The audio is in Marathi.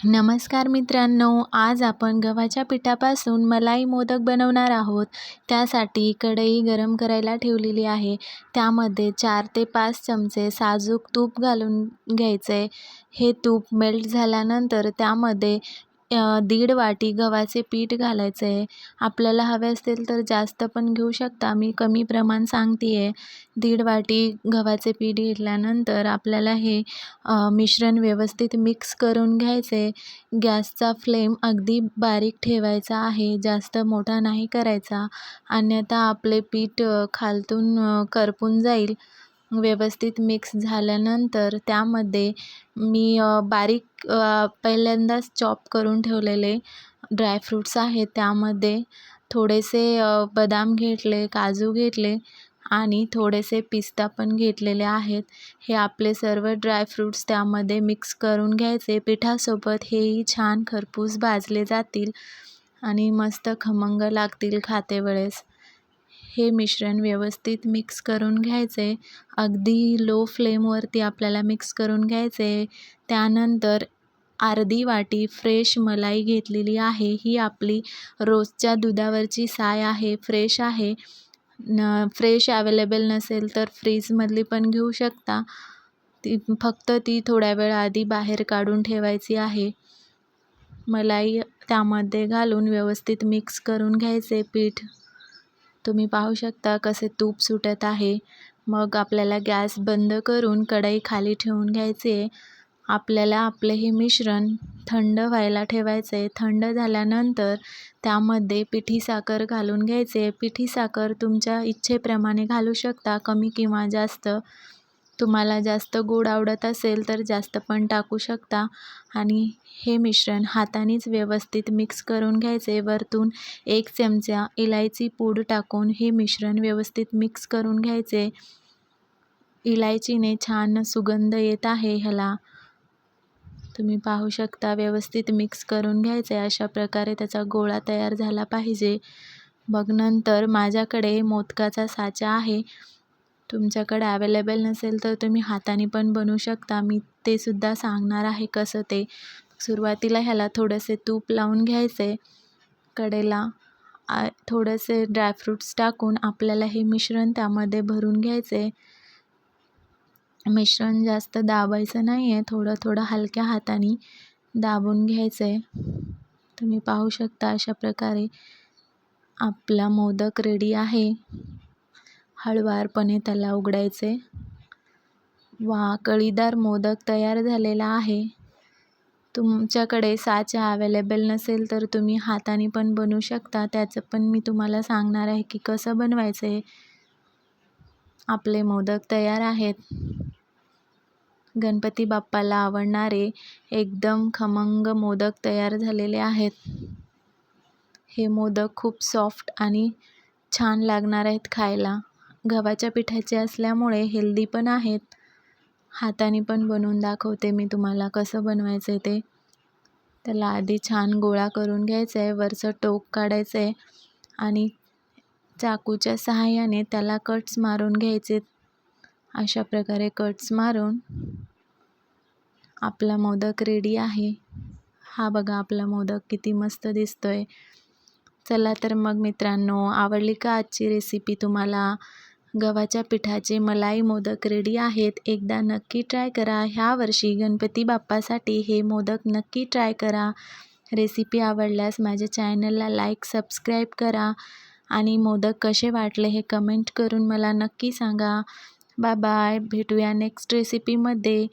नमस्कार मित्रांनो आज आपण गव्हाच्या पिठापासून मलाई मोदक बनवणार आहोत. त्यासाठी कढई गरम करायला ठेवलेली आहे. त्यामध्ये चार ते पाच चमचे साजूक तूप घालून घ्यायचे. हे तूप मेल्ट झाल्यानंतर त्यामध्ये दीड वाटी गव्हाचे पीठ घालायचं. आहे आपल्याला हवे असतील तर जास्त पण घेऊ शकता. मी कमी प्रमाण सांगते आहे दीड वाटी गव्हाचे पीठ घेतल्यानंतर आपल्याला हे मिश्रण व्यवस्थित मिक्स करून घ्यायचे. गॅसचा फ्लेम अगदी बारीक ठेवायचा आहे. जास्त मोठा नाही करायचा. अन्यथा आपले पीठ खालतून करपून जाईल. व्यवस्थित मिक्स झाल्यानंतर त्यामध्ये मी बारीक पहिल्यांदाच चॉप करून ठेवलेले ड्रायफ्रूट्स आहेत. त्यामध्ये थोडेसे बदाम घेतले काजू घेतले आणि थोडेसे पिस्ता पण घेतलेले आहेत. हे आपले सर्व ड्रायफ्रूट्स त्यामध्ये मिक्स करून घ्यायचे. पिठासोबत हेही छान खरपूस भाजले जातील आणि मस्त खमंग लागतील खाते वेळेस हे मिश्रण व्यवस्थित मिक्स करून घ्यायचे. अगदी लो फ्लेमवरती आपल्याला मिक्स करून घ्यायचे. त्यानंतर अर्धी वाटी फ्रेश मलाई घेतलेली आहे. ही आपली रोजच्या दुधावरची साय आहे. फ्रेश आहे. न फ्रेश अवेलेबल नसेल तर फ्रीजमधली पण घेऊ शकता. ती फक्त ती थोड्या वेळ आधी बाहेर काढून ठेवायची आहे. मलाई त्यामध्ये घालून व्यवस्थित मिक्स करून घ्यायचे. पीठ तुम्ही पाहू शकता कसे तूप सुटत आहे. मग आपल्याला गॅस बंद करून कढई खाली ठेवून घ्यायचे. आपल्याला आपले हे मिश्रण थंड व्हायला ठेवायचे. थंड झाल्यानंतर त्यामध्ये पिठी साखर घालून घ्यायचे. पिठी साखर तुमच्या इच्छेप्रमाणे घालू शकता कमी किंवा जास्त. तुम्हाला जास्त गोड आवडत असेल तर जास्त पण टाकू शकता. आणि हे मिश्रण हातानेच व्यवस्थित मिक्स करून घ्यायचे. वरतून एक चमचा इलायची पूड टाकून हे मिश्रण व्यवस्थित मिक्स करून घ्यायचे. इलायचीने छान सुगंध येत आहे ह्याला. तुम्ही पाहू शकता व्यवस्थित मिक्स करून घ्यायचे. अशा प्रकारे त्याचा गोळा तयार झाला पाहिजे. मग नंतर माझ्याकडे मोदकाचा साचा आहे. तुमच्याकडे अवेलेबल नसेल तर तुम्ही हाताने पण बनवू शकता. मी ते सुद्धा सांगणार आहे कसं ते. सुरुवातीला ह्याला थोडंसे तूप लावून घ्यायचे. कडेला थोडेसे ड्रायफ्रूट्स टाकून आपल्याला हे मिश्रण त्यामध्ये भरून घ्यायचे. मिश्रण जास्त दाबायचं नाही आहे थोडं थोडं हलक्या हाताने दाबून घ्यायचं. आहे तुम्ही पाहू शकता अशा प्रकारे आपला मोदक रेडी आहे. हळवारपणे त्याला उघडायचे. वा कळीदार मोदक तयार झालेला आहे. तुमच्याकडे साचा अवेलेबल नसेल तर तुम्ही हाताने पण बनवू शकता. त्याचं पण मी तुम्हाला सांगणार आहे की कसं बनवायचं. आहे आपले मोदक तयार आहेत. गणपती बाप्पाला आवडणारे एकदम खमंग मोदक तयार झालेले आहेत. हे मोदक खूप सॉफ्ट आणि छान लागणार आहेत खायला. गव्हाच्या पिठाचे असल्यामुळे हेल्दी पण आहेत. हाताने पण बनवून दाखवते मी तुम्हाला कसं बनवायचं आहे ते. त्याला आधी छान गोळा करून घ्यायचं आहे वरचं टोक काढायचं आहे आणि चाकूच्या सहाय्याने त्याला कट्स मारून घ्यायचे. अशा प्रकारे कट्स मारून आपला मोदक रेडी आहे. हा बघा आपला मोदक किती मस्त दिसतोय. चला तर मग मित्रांनो आवडली का आजची रेसिपी तुम्हाला? गव्हाच्या पिठाचे मलाई मोदक रेडी आहेत. एकदा नक्की ट्राय करा. ह्या वर्षी गणपती बाप्पासाठी हे मोदक नक्की ट्राय करा. रेसिपी आवडल्यास माझ्या चॅनलला लाईक सबस्क्राईब करा. आणि मोदक कसे वाटले हे कमेंट करून मला नक्की सांगा. बाय बाय भेटूया नेक्स्ट रेसिपीमध्ये